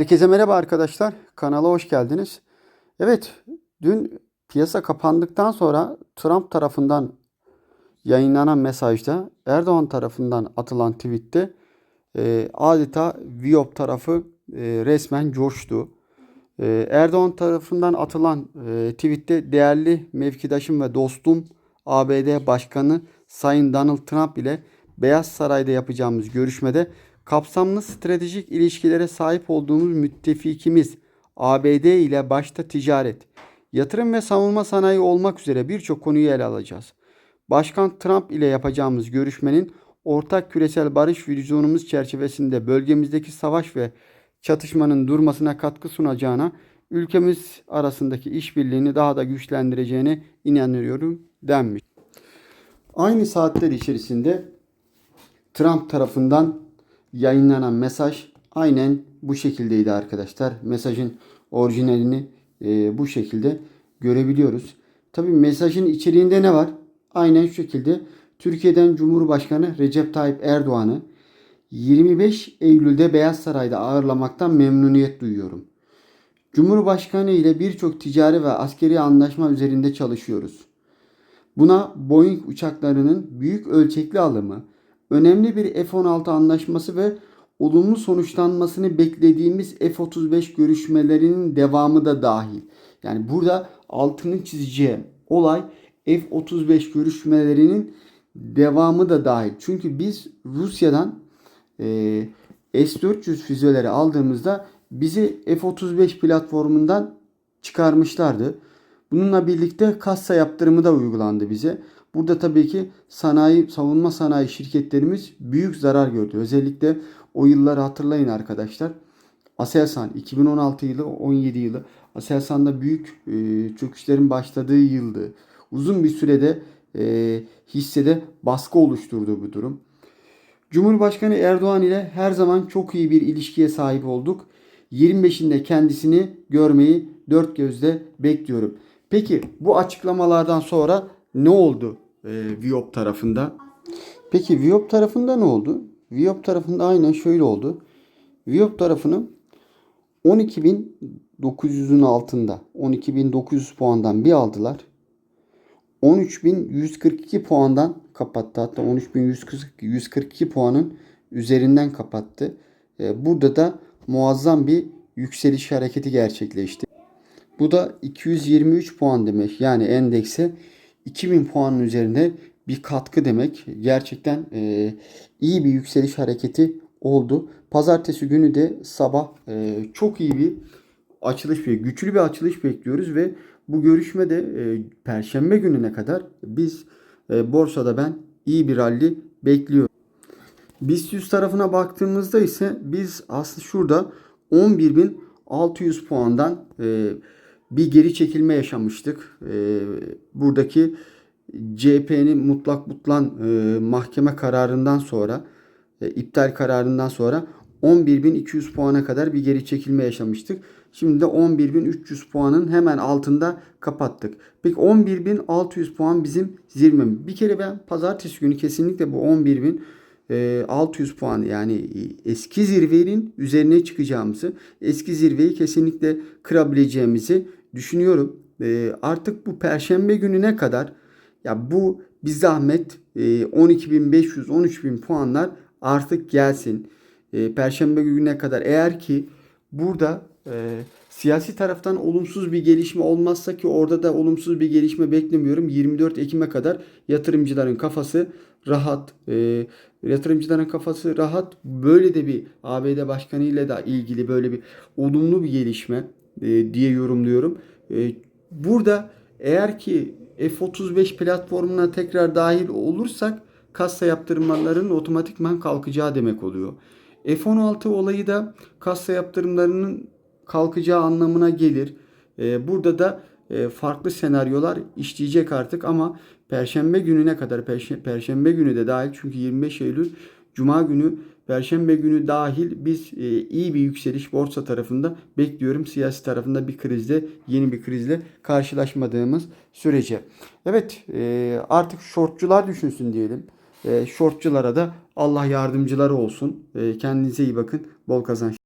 Herkese merhaba arkadaşlar. Kanala hoş geldiniz. Evet, dün piyasa kapandıktan sonra Trump tarafından yayınlanan mesajda Erdoğan tarafından atılan tweette e, adeta Viyop tarafı e, resmen coştu. E, Erdoğan tarafından atılan e, tweette değerli mevkidaşım ve dostum ABD Başkanı Sayın Donald Trump ile Beyaz Saray'da yapacağımız görüşmede kapsamlı stratejik ilişkilere sahip olduğumuz müttefikimiz ABD ile başta ticaret, yatırım ve savunma sanayi olmak üzere birçok konuyu ele alacağız. Başkan Trump ile yapacağımız görüşmenin ortak küresel barış vizyonumuz çerçevesinde bölgemizdeki savaş ve çatışmanın durmasına katkı sunacağına, ülkemiz arasındaki işbirliğini daha da güçlendireceğine inanıyorum denmiş. Aynı saatler içerisinde Trump tarafından yayınlanan mesaj aynen bu şekildeydi arkadaşlar. Mesajın orijinalini e, bu şekilde görebiliyoruz. Tabi mesajın içeriğinde ne var? Aynen şu şekilde Türkiye'den Cumhurbaşkanı Recep Tayyip Erdoğan'ı 25 Eylül'de Beyaz Saray'da ağırlamaktan memnuniyet duyuyorum. Cumhurbaşkanı ile birçok ticari ve askeri anlaşma üzerinde çalışıyoruz. Buna Boeing uçaklarının büyük ölçekli alımı, önemli bir F-16 anlaşması ve olumlu sonuçlanmasını beklediğimiz F-35 görüşmelerinin devamı da dahil. Yani burada altını çizeceğim olay F-35 görüşmelerinin devamı da dahil. Çünkü biz Rusya'dan e, S-400 füzeleri aldığımızda bizi F-35 platformundan çıkarmışlardı. Bununla birlikte kassa yaptırımı da uygulandı bize. Burada tabii ki sanayi, savunma sanayi şirketlerimiz büyük zarar gördü. Özellikle o yılları hatırlayın arkadaşlar. Aselsan 2016 yılı 17 yılı Aselsan'da büyük e, çöküşlerin başladığı yıldı. Uzun bir sürede e, hissede baskı oluşturdu bu durum. Cumhurbaşkanı Erdoğan ile her zaman çok iyi bir ilişkiye sahip olduk. 25'inde kendisini görmeyi dört gözle bekliyorum. Peki bu açıklamalardan sonra ne oldu e, Viyop tarafında? Peki Viyop tarafında ne oldu? Viyop tarafında aynen şöyle oldu. Viyop tarafını 12.900'ün altında 12.900 puandan bir aldılar. 13.142 puandan kapattı. Hatta 13.142 puanın üzerinden kapattı. E, burada da muazzam bir yükseliş hareketi gerçekleşti. Bu da 223 puan demek. Yani endekse 2000 puanın üzerinde bir katkı demek. Gerçekten e, iyi bir yükseliş hareketi oldu. Pazartesi günü de sabah e, çok iyi bir açılış bir güçlü bir açılış bekliyoruz ve bu görüşmede e, perşembe gününe kadar biz e, borsada ben iyi bir rally bekliyorum. BIST 100 tarafına baktığımızda ise biz aslında şurada 11.600 puandan e, bir geri çekilme yaşamıştık. E, buradaki CHP'nin mutlak butlan e, mahkeme kararından sonra e, iptal kararından sonra 11.200 puana kadar bir geri çekilme yaşamıştık. Şimdi de 11.300 puanın hemen altında kapattık. Peki 11.600 puan bizim zirvemiz. Bir kere ben pazartesi günü kesinlikle bu 11.600 puan yani eski zirvenin üzerine çıkacağımızı, eski zirveyi kesinlikle kırabileceğimizi düşünüyorum. E, artık bu perşembe gününe kadar ya bu bir zahmet e, 12.500 13.000 puanlar artık gelsin. E, perşembe gününe kadar eğer ki burada e, siyasi taraftan olumsuz bir gelişme olmazsa ki orada da olumsuz bir gelişme beklemiyorum. 24 Ekim'e kadar yatırımcıların kafası rahat. E, yatırımcıların kafası rahat. Böyle de bir ABD Başkanı ile de ilgili böyle bir olumlu bir gelişme e, diye yorumluyorum. E, burada eğer ki F35 platformuna tekrar dahil olursak kassa yaptırımlarının otomatikman kalkacağı demek oluyor. F16 olayı da kassa yaptırımlarının kalkacağı anlamına gelir. Ee, burada da e, farklı senaryolar işleyecek artık ama Perşembe gününe kadar Perşembe günü de dahil çünkü 25 Eylül Cuma günü Perşembe günü dahil biz e, iyi bir yükseliş borsa tarafında bekliyorum. Siyasi tarafında bir krizle, yeni bir krizle karşılaşmadığımız sürece. Evet e, artık shortçular düşünsün diyelim. E, shortçulara da Allah yardımcıları olsun. E, kendinize iyi bakın. Bol kazanç.